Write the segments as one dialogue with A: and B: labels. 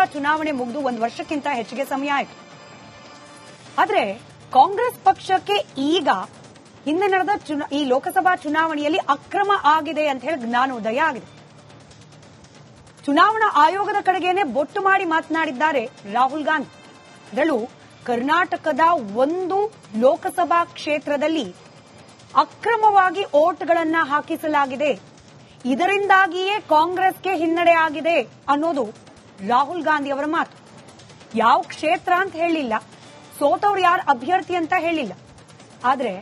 A: ಲೋಕಸಭಾ ಚುನಾವಣೆ ಮುಗಿದು ಒಂದು ವರ್ಷಕ್ಕಿಂತ ಹೆಚ್ಚಿಗೆ ಸಮಯ ಆಯಿತು. ಆದ್ರೆ ಕಾಂಗ್ರೆಸ್ ಪಕ್ಷಕ್ಕೆ ಈಗ ಹಿಂದೆ ನಡೆದ ಈ ಲೋಕಸಭಾ ಚುನಾವಣೆಯಲ್ಲಿ ಅಕ್ರಮ ಆಗಿದೆ ಅಂತ ಹೇಳಿ ಜ್ಞಾನೋದಯ ಆಗಿದೆ. ಚುನಾವಣಾ ಆಯೋಗದ ಕಡೆಗೇನೆ ಬೊಟ್ಟು ಮಾಡಿ ಮಾತನಾಡಿದ್ದಾರೆ ರಾಹುಲ್ ಗಾಂಧಿ. ಅದರಲ್ಲೂ ಕರ್ನಾಟಕದ ಒಂದು ಲೋಕಸಭಾ ಕ್ಷೇತ್ರದಲ್ಲಿ ಅಕ್ರಮವಾಗಿ ಓಟ್ಗಳನ್ನ ಹಾಕಿಸಲಾಗಿದೆ. ಇದರಿಂದಾಗಿಯೇ ಕಾಂಗ್ರೆಸ್ಗೆ ಹಿನ್ನಡೆ ಆಗಿದೆ ಅನ್ನೋದು ರಾಹುಲ್ ಗಾಂಧಿ ಅವರ ಮಾತು. ಯಾವ ಕ್ಷೇತ್ರ ಅಂತ ಹೇಳಿಲ್ಲ. ಸೋತವ್ರು ಯಾರು ಅಭ್ಯರ್ಥಿ ಅಂತ ಹೇಳಿಲ್ಲ. ಆದ್ರೆ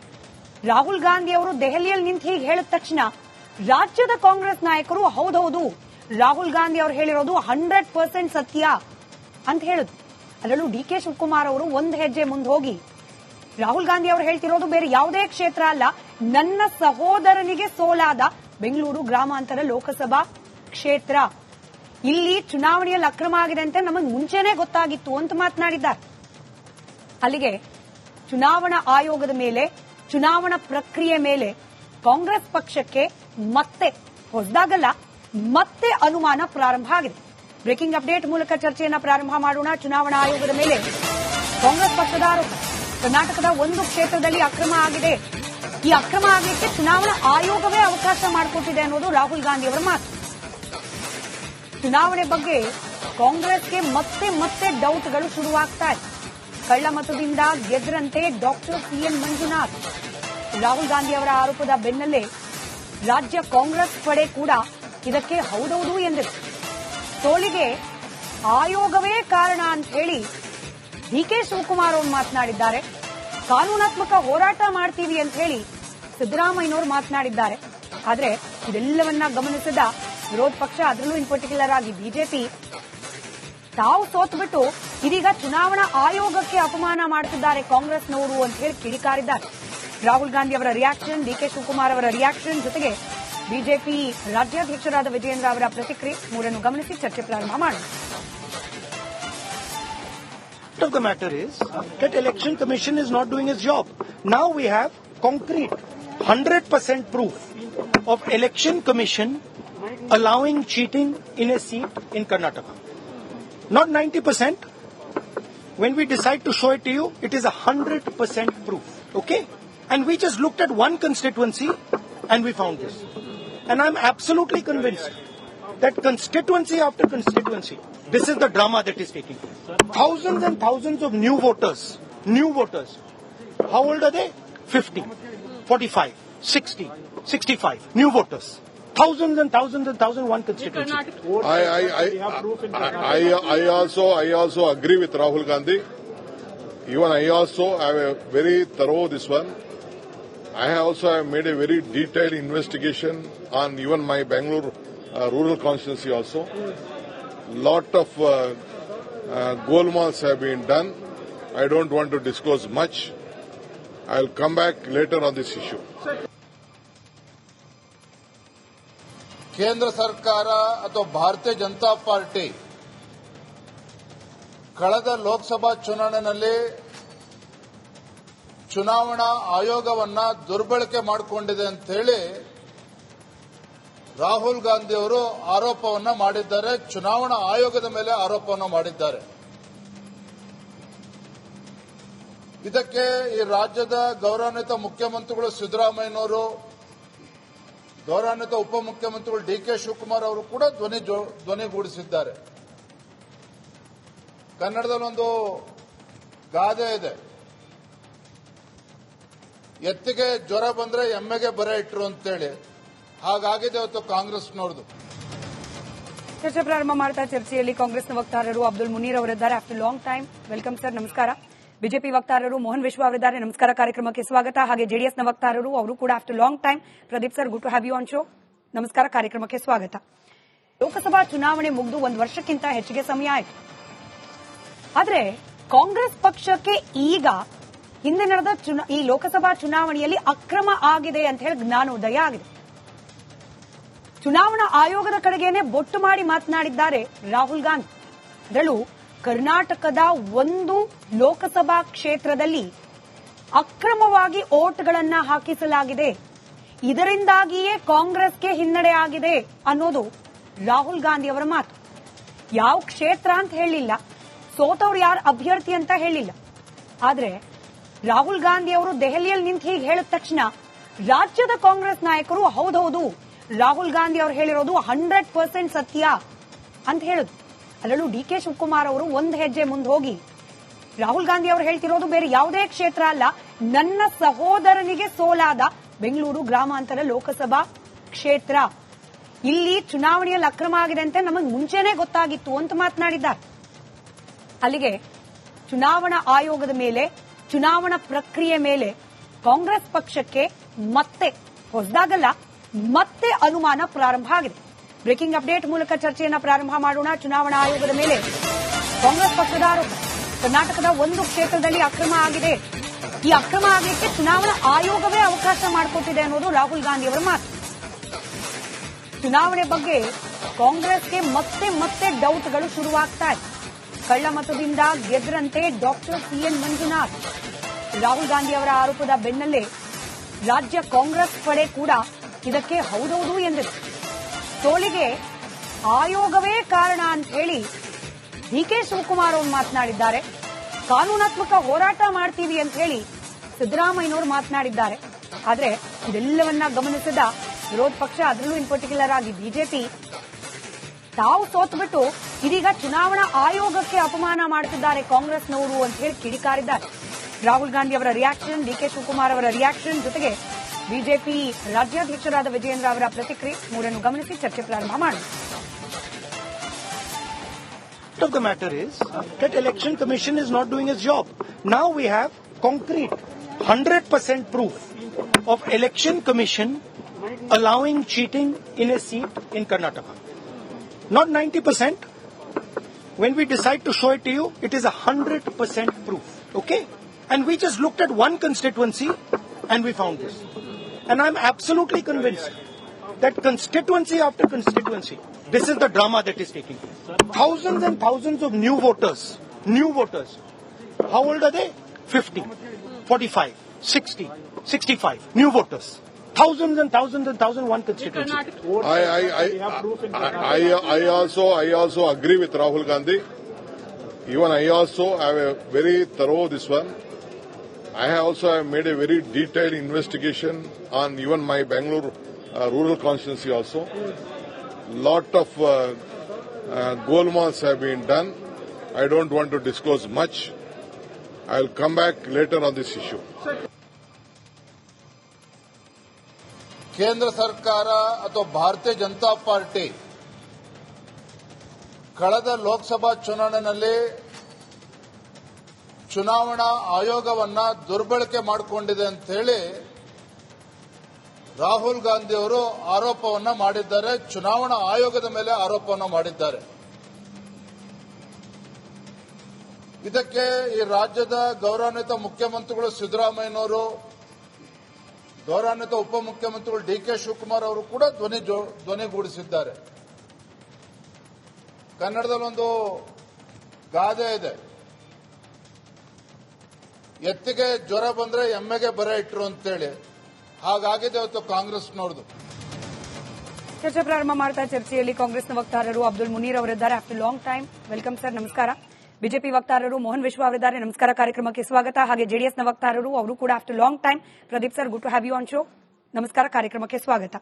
A: ರಾಹುಲ್ ಗಾಂಧಿ ಅವರು ದೆಹಲಿಯಲ್ಲಿ ನಿಂತು ಹೀಗೆ ಹೇಳಿದ ತಕ್ಷಣ ರಾಜ್ಯದ ಕಾಂಗ್ರೆಸ್ ನಾಯಕರು ಹೌದೌದು ರಾಹುಲ್ ಗಾಂಧಿ ಅವರು ಹೇಳಿರೋದು ಹಂಡ್ರೆಡ್ ಪರ್ಸೆಂಟ್ ಸತ್ಯ ಅಂತ ಹೇಳುದು ಅದರಲ್ಲೂ ಡಿ ಕೆ ಶಿವಕುಮಾರ್ ಅವರು ಒಂದು ಹೆಜ್ಜೆ ಮುಂದೆ ಹೋಗಿ, ರಾಹುಲ್ ಗಾಂಧಿ ಅವರು ಹೇಳ್ತಿರೋದು ಬೇರೆ ಯಾವುದೇ ಕ್ಷೇತ್ರ ಅಲ್ಲ, ನನ್ನ ಸಹೋದರನಿಗೆ ಸೋಲಾದ ಬೆಂಗಳೂರು ಗ್ರಾಮಾಂತರ ಲೋಕಸಭಾ ಕ್ಷೇತ್ರ. ಇಲ್ಲಿ ಚುನಾವಣೆಯಲ್ಲಿ ಅಕ್ರಮ ಆಗಿದೆ ಅಂತ ನಮಗೆ ಮುಂಚೆನೇ ಗೊತ್ತಾಗಿತ್ತು ಅಂತ ಮಾತನಾಡಿದ್ದಾರೆ. ಅಲ್ಲಿಗೆ ಚುನಾವಣಾ ಆಯೋಗದ ಮೇಲೆ, ಚುನಾವಣಾ ಪ್ರಕ್ರಿಯೆ ಮೇಲೆ ಕಾಂಗ್ರೆಸ್ ಪಕ್ಷಕ್ಕೆ ಮತ್ತೆ ಹೊಸದಾಗಲ್ಲ, ಮತ್ತೆ ಅನುಮಾನ ಪ್ರಾರಂಭ ಆಗಿದೆ. ಬ್ರೇಕಿಂಗ್ ಅಪ್ಡೇಟ್ ಮೂಲಕ ಚರ್ಚೆಯನ್ನು ಪ್ರಾರಂಭ ಮಾಡೋಣ. ಚುನಾವಣಾ ಆಯೋಗದ ಮೇಲೆ ಕಾಂಗ್ರೆಸ್ ಪಕ್ಷದ ಆರೋಪ. ಕರ್ನಾಟಕದ ಒಂದು ಕ್ಷೇತ್ರದಲ್ಲಿ ಅಕ್ರಮ ಆಗಿದೆ. ಈ ಅಕ್ರಮ ಆಗಲಿಕ್ಕೆ ಚುನಾವಣಾ ಆಯೋಗವೇ ಅವಕಾಶ ಮಾಡಿಕೊಟ್ಟಿದೆ ಅನ್ನೋದು ರಾಹುಲ್ ಗಾಂಧಿ ಅವರ ಮಾತು. ಚುನಾವಣೆ ಬಗ್ಗೆ ಕಾಂಗ್ರೆಸ್ಗೆ ಮತ್ತೆ ಮತ್ತೆ ಡೌಟ್ಗಳು ಶುರುವಾಗ್ತಾ ಇದೆ. ಕಳ್ಳ ಮತದಿಂದ ಗೆದ್ರಂತೆ ಡಾಕ್ಟರ್ ಸಿಎನ್ ಮಂಜುನಾಥ್. ರಾಹುಲ್ ಗಾಂಧಿ ಅವರ ಆರೋಪದ ಬೆನ್ನಲ್ಲೇ ರಾಜ್ಯ ಕಾಂಗ್ರೆಸ್ ಪಡೆ ಕೂಡ ಇದಕ್ಕೆ ಹೌದೌದು ಎಂದರು ಸೋಲಿಗೆ ಆಯೋಗವೇ ಕಾರಣ ಅಂತ ಹೇಳಿ ಡಿ ಕೆ ಶಿವಕುಮಾರ್ ಅವರು ಮಾತನಾಡಿದ್ದಾರೆ. ಕಾನೂನಾತ್ಮಕ ಹೋರಾಟ ಮಾಡ್ತೀವಿ ಅಂತ ಹೇಳಿ ಸಿದ್ದರಾಮಯ್ಯನವರು ಮಾತನಾಡಿದ್ದಾರೆ. ಆದರೆ ಇದೆಲ್ಲವನ್ನ ಗಮನಿಸಿದ ವಿರೋಧ ಪಕ್ಷ ಅದರಲ್ಲೂ ಇನ್ ಪರ್ಟಿಕ್ಯುಲರ್ ಆಗಿ ಬಿಜೆಪಿ. ತಾವು ಸೋತ್ಬಿಟ್ಟು ಇದೀಗ ಚುನಾವಣಾ ಆಯೋಗಕ್ಕೆ ಅಪಮಾನ ಮಾಡುತ್ತಿದ್ದಾರೆ ಕಾಂಗ್ರೆಸ್ನವರು ಅಂತ ಹೇಳಿ ಕಿಡಿಕಾರಿದ್ದಾರೆ. ರಾಹುಲ್ ಗಾಂಧಿ ಅವರ ರಿಯಾಕ್ಷನ್ ಡಿಕೆ ಶಿವಕುಮಾರ್ ಅವರ ರಿಯಾಕ್ಷನ್ ಜೊತೆಗೆ ಬಿಜೆಪಿ ರಾಜ್ಯಾಧ್ಯಕ್ಷರಾದ ವಿಜಯೇಂದ್ರ ಅವರ ಪ್ರತಿಕ್ರಿಯೆ ಮೂರನ್ನು ಗಮನಿಸಿ ಚರ್ಚೆ ಪ್ರಾರಂಭ ಮಾಡೋಣ.
B: Of the matter is that election commission is not doing its job. Now we have concrete, 100% proof of election commission allowing cheating in a seat in Karnataka. Not 90%. When we decide to show it to you, it is 100% proof. Okay? And we just looked at one constituency and we found this. And I'm absolutely convinced that constituency after constituency, this is the drama that is taking place. Thousands and thousands of new voters, new voters. How old are they? 50, 45, 60, 65, new voters. Thousands and thousands and thousands, one constituency.
C: I, I, I, I, I also, I also agree with Rahul Gandhi. Even I also have a very thorough this one. I also have made a very detailed investigation on even my Bangalore uh, rural constituency also. Lot of uh, uh, golmals have been done. I don't want to disclose much. I'll come back later on this issue.
D: ಕೇಂದ್ರ ಸರ್ಕಾರ ಅಥವಾ ಭಾರತೀಯ Janata party ಕಳೆದ ಲೋಕಸಭಾ ಚುನಾವಣೆಯಲ್ಲಿ ಚುನಾವಣಾ ಆಯೋಗವನ್ನ ದುರ್ಬಳಕೆ ಮಾಡಿಕೊಂಡಿದೆ ಅಂತ ಹೇಳಿ ರಾಹುಲ್ ಗಾಂಧಿ ಅವರು ಆರೋಪವನ್ನ ಮಾಡಿದ್ದಾರೆ. ಚುನಾವಣಾ ಆಯೋಗದ ಮೇಲೆ ಆರೋಪವನ್ನು ಮಾಡಿದ್ದಾರೆ. ಇದಕ್ಕೆ ಈ ರಾಜ್ಯದ ಗೌರವಾನ್ವಿತ ಮುಖ್ಯಮಂತ್ರಿಗಳು ಸಿದ್ದರಾಮಯ್ಯನವರು ಗೌರವಾನ್ವಿತ ಉಪಮುಖ್ಯಮಂತ್ರಿಗಳು ಡಿ ಕೆ ಶಿವಕುಮಾರ್ ಅವರು ಕೂಡ ಧ್ವನಿ ಧ್ವನಿಗೂಡಿಸಿದ್ದಾರೆ ಕನ್ನಡದಲ್ಲಿ ಒಂದು ಗಾದೆ ಇದೆ. ಎತ್ತಿಗೆ ಜ್ವರ ಬಂದ್ರೆ ಎಮ್ಮೆಗೆ ಬರ ಇಟ್ಟರು ಅಂತೇಳಿ. ಹಾಗಾಗಿದೆ ಅವತ್ತು ಕಾಂಗ್ರೆಸ್ನವ್ರದ್ದು
A: ಚರ್ಚೆ ಪ್ರಾರಂಭ ಮಾಡ್ತಾ ಚರ್ಚೆಯಲ್ಲಿ ಕಾಂಗ್ರೆಸ್ನ ವಕ್ತಾರರು ಅಬ್ದುಲ್ ಮುನೀರ್ ಅವರಿದ್ದಾರೆ. After long time welcome sir ನಮಸ್ಕಾರ. ಬಿಜೆಪಿ ವಕ್ತಾರರು ಮೋಹನ್ ವಿಶ್ವ ಅವರಿದ್ದಾರೆ. ನಮಸ್ಕಾರ ಕಾರ್ಯಕ್ರಮಕ್ಕೆ ಸ್ವಾಗತ. ಹಾಗೆ ಜೆಡಿಎಸ್ನ ವಕ್ತಾರರು ಅವರು ಕೂಡ after long time Pradeep sir good to have you on show ನಮಸ್ಕಾರ ಕಾರ್ಯಕ್ರಮಕ್ಕೆ ಸ್ವಾಗತ. ಲೋಕಸಭಾ ಚುನಾವಣೆ ಮುಗಿದು ಒಂದು ವರ್ಷಕ್ಕಿಂತ ಹೆಚ್ಚಿಗೆ ಸಮಯ ಆಯಿತು. ಆದ್ರೆ ಕಾಂಗ್ರೆಸ್ ಪಕ್ಷಕ್ಕೆ ಈಗ ಹಿಂದೆ ನಡೆದ ಈ ಲೋಕಸಭಾ ಚುನಾವಣೆಯಲ್ಲಿ ಅಕ್ರಮ ಆಗಿದೆ ಅಂತ ಹೇಳಿ ಜ್ಞಾನೋದಯ ಆಗಿದೆ. ಚುನಾವಣಾ ಆಯೋಗದ ಕಡೆಗೇನೆ ಬೊಟ್ಟು ಮಾಡಿ ಮಾತನಾಡಿದ್ದಾರೆ ರಾಹುಲ್ ಗಾಂಧಿ. ಅದರಲ್ಲೂ ಕರ್ನಾಟಕದ ಒಂದು ಲೋಕಸಭಾ ಕ್ಷೇತ್ರದಲ್ಲಿ ಅಕ್ರಮವಾಗಿ ಓಟ್ಗಳನ್ನ ಹಾಕಿಸಲಾಗಿದೆ. ಇದರಿಂದಾಗಿಯೇ ಕಾಂಗ್ರೆಸ್ಗೆ ಹಿನ್ನಡೆ ಆಗಿದೆ ಅನ್ನೋದು ರಾಹುಲ್ ಗಾಂಧಿ ಅವರ ಮಾತು. ಯಾವ ಕ್ಷೇತ್ರ ಅಂತ ಹೇಳಿಲ್ಲ. ಸೋತವ್ರು ಯಾರು? ಅಭ್ಯರ್ಥಿ ಅಂತ ಹೇಳಿಲ್ಲ. ಆದ್ರೆ ರಾಹುಲ್ ಗಾಂಧಿ ಅವರು ದೆಹಲಿಯಲ್ಲಿ ನಿಂತು ಹೀಗೆ ಹೇಳಿದ ತಕ್ಷಣ ರಾಜ್ಯದ ಕಾಂಗ್ರೆಸ್ ನಾಯಕರು ಹೌದೌದು, ರಾಹುಲ್ ಗಾಂಧಿ ಅವರು ಹೇಳಿರೋದು ಹಂಡ್ರೆಡ್ ಪರ್ಸೆಂಟ್ ಸತ್ಯ ಅಂತ ಹೇಳಿದ್ರು ಅದರಲ್ಲೂ ಡಿ ಕೆ ಶಿವಕುಮಾರ್ ಅವರು ಒಂದು ಹೆಜ್ಜೆ ಮುಂದೆ ಹೋಗಿ. ರಾಹುಲ್ ಗಾಂಧಿ ಅವರು ಹೇಳ್ತಿರೋದು ಬೇರೆ ಯಾವುದೇ ಕ್ಷೇತ್ರ ಅಲ್ಲ, ನನ್ನ ಸಹೋದರನಿಗೆ ಸೋಲಾದ ಬೆಂಗಳೂರು ಗ್ರಾಮಾಂತರ ಲೋಕಸಭಾ ಕ್ಷೇತ್ರ. ಇಲ್ಲಿ ಚುನಾವಣೆಯಲ್ಲಿ ಅಕ್ರಮ ಆಗಿದೆ ಅಂತ ನಮಗೆ ಮುಂಚೆನೇ ಗೊತ್ತಾಗಿತ್ತು ಅಂತ ಮಾತನಾಡಿದ್ದಾರೆ. ಅಲ್ಲಿಗೆ ಚುನಾವಣಾ ಆಯೋಗದ ಮೇಲೆ, ಚುನಾವಣಾ ಪ್ರಕ್ರಿಯೆ ಮೇಲೆ ಕಾಂಗ್ರೆಸ್ ಪಕ್ಷಕ್ಕೆ ಮತ್ತೆ ಹೊಸದಾಗಲ್ಲ, ಮತ್ತೆ ಅನುಮಾನ ಪ್ರಾರಂಭ ಆಗಿದೆ. ಬ್ರೇಕಿಂಗ್ ಅಪ್ಡೇಟ್ ಮೂಲಕ ಚರ್ಚೆಯನ್ನು ಪ್ರಾರಂಭ ಮಾಡೋಣ. ಚುನಾವಣಾ ಆಯೋಗದ ಮೇಲೆ ಕಾಂಗ್ರೆಸ್ ಪಕ್ಷದ ಆರೋಪ. ಕರ್ನಾಟಕದ ಒಂದು ಕ್ಷೇತ್ರದಲ್ಲಿ ಅಕ್ರಮ ಆಗಿದೆ. ಈ ಅಕ್ರಮ ಆಗಲಿಕ್ಕೆ ಚುನಾವಣಾ ಆಯೋಗವೇ ಅವಕಾಶ ಮಾಡಿಕೊಟ್ಟಿದೆ ಅನ್ನೋದು ರಾಹುಲ್ ಗಾಂಧಿ ಅವರ ಮಾತು. ಚುನಾವಣೆ ಬಗ್ಗೆ ಕಾಂಗ್ರೆಸ್ಗೆ ಮತ್ತೆ ಮತ್ತೆ ಡೌಟ್ಗಳು ಶುರುವಾಗ್ತಾ ಇದೆ. ಕಳ್ಳ ಮತದಿಂದ ಗೆದ್ರಂತೆ ಡಾಕ್ಟರ್ ಸಿಎನ್ ಮಂಜುನಾಥ್. ರಾಹುಲ್ ಗಾಂಧಿ ಅವರ ಆರೋಪದ ಬೆನ್ನಲ್ಲೇ ರಾಜ್ಯ ಕಾಂಗ್ರೆಸ್ ಪಡೆ ಕೂಡ ಇದಕ್ಕೆ ಹೌದೌದು ಎಂದಿದೆ. ಸೋಲಿಗೆ ಆಯೋಗವೇ ಕಾರಣ ಅಂತ ಹೇಳಿ ಡಿ ಕೆ ಶಿವಕುಮಾರ್ ಅವರು ಮಾತನಾಡಿದ್ದಾರೆ. ಕಾನೂನಾತ್ಮಕ ಹೋರಾಟ ಮಾಡ್ತೀವಿ ಅಂತ ಹೇಳಿ ಸಿದ್ದರಾಮಯ್ಯನವರು ಮಾತನಾಡಿದ್ದಾರೆ. ಆದರೆ ಇದೆಲ್ಲವನ್ನ ಗಮನಿಸಿದ ವಿರೋಧ ಪಕ್ಷ ಅದರಲ್ಲೂ ಇನ್ ಪರ್ಟಿಕ್ಯುಲರ್ ಆಗಿ ಬಿಜೆಪಿ ತಾವು ಸೋತ್ಬಿಟ್ಟು ಇದೀಗ ಚುನಾವಣಾ ಆಯೋಗಕ್ಕೆ ಅಪಮಾನ ಮಾಡುತ್ತಿದ್ದಾರೆ ಕಾಂಗ್ರೆಸ್ನವರು ಅಂತ ಹೇಳಿ ಕಿಡಿಕಾರಿದ್ದಾರೆ. ರಾಹುಲ್ ಗಾಂಧಿ ಅವರ ರಿಯಾಕ್ಷನ್ ಡಿ ಕೆ ಶಿವಕುಮಾರ್ ಅವರ ರಿಯಾಕ್ಷನ್ ಜೊತೆಗೆ ಬಿಜೆಪಿ ರಾಜ್ಯಾಧ್ಯಕ್ಷರಾದ ವಿಜಯೇಂದ್ರ ಅವರ ಪ್ರತಿಕ್ರಿಯೆ ಮೂರನ್ನು ಗಮನಿಸಿ ಚರ್ಚೆ ಪ್ರಾರಂಭ ಮಾಡೋಣ
B: fact of the matter is that election commission is not doing its job. Now we have concrete, 100% proof of election commission allowing cheating in a seat in Karnataka. Not 90%. When we decide to show it to you, it is 100% proof. Okay? And we just looked at one constituency and we found this. And I'm absolutely convinced that constituency after constituency, this is the drama that is taking place. Thousands and thousands of new voters, new voters. How old are they? 50, 45, 60, 65, new voters. Thousands and thousands and thousands, one constituency.
C: I, I, I, I, I also, I also agree with Rahul Gandhi. Even I also have a very thorough this one. I have also have made a very detailed investigation on even my Bangalore uh, rural constituency also. Lot of uh, uh, golmals have been done. I don't want to disclose much. I'll come back later on this issue.
D: ಕೇಂದ್ರ ಸರ್ಕಾರ ಅಥವಾ ಭಾರತೀಯ Janata party ಕಳೆದ ಲೋಕಸಭಾ ಚುನಾವಣೆಯಲ್ಲಿ ಚುನಾವಣಾ ಆಯೋಗವನ್ನ ದುರ್ಬಳಕೆ ಮಾಡಿಕೊಂಡಿದೆ ಅಂತ ಹೇಳಿ ರಾಹುಲ್ ಗಾಂಧಿ ಅವರು ಆರೋಪವನ್ನ ಮಾಡಿದ್ದಾರೆ. ಚುನಾವಣಾ ಆಯೋಗದ ಮೇಲೆ ಆರೋಪವನ್ನ ಮಾಡಿದ್ದಾರೆ. ಇದಕ್ಕೆ ಈ ರಾಜ್ಯದ ಗೌರವಾನ್ವಿತ ಮುಖ್ಯಮಂತ್ರಿಗಳು ಸಿದ್ದರಾಮಯ್ಯನವರು, ಗೌರವಾನ್ವಿತ ಉಪಮುಖ್ಯಮಂತ್ರಿಗಳು ಡಿ ಕೆ ಶಿವಕುಮಾರ್ ಅವರು ಕೂಡ ಧ್ವನಿ ಧ್ವನಿಗೂಡಿಸಿದ್ದಾರೆ ಕನ್ನಡದಲ್ಲೊಂದು ಗಾದೆ ಇದೆ. ಎತ್ತಿಗೆ ಜ್ವರ ಬಂದ್ರೆ ಎಮ್ಮೆಗೆ ಬರ ಇಟ್ರು ಅಂತೇಳಿ. ಹಾಗಾಗಿದೆ ಇವತ್ತು ಕಾಂಗ್ರೆಸ್ನವ್ರದ್ದು
A: ಚರ್ಚೆ ಪ್ರಾರಂಭ ಮಾಡ್ತಾ ಚರ್ಚೆಯಲ್ಲಿ ಕಾಂಗ್ರೆಸ್ನ ವಕ್ತಾರರು ಅಬ್ದುಲ್ ಮುನೀರ್ ಅವರಿದ್ದಾರೆ. After long time, welcome sir, ನಮಸ್ಕಾರ. ಬಿಜೆಪಿ ವಕ್ತಾರರು ಮೋಹನ್ ವಿಶ್ವ ಅವರಿದ್ದಾರೆ. ನಮಸ್ಕಾರ, ಕಾರ್ಯಕ್ರಮಕ್ಕೆ ಸ್ವಾಗತ. ಹಾಗೆ ಜೆಡಿಎಸ್ನ ವಕ್ತಾರರು, ಅವರು ಕೂಡ after long time. Pradeep sir, good to have you on show. ನಮಸ್ಕಾರ, ಕಾರ್ಯಕ್ರಮಕ್ಕೆ ಸ್ವಾಗತ.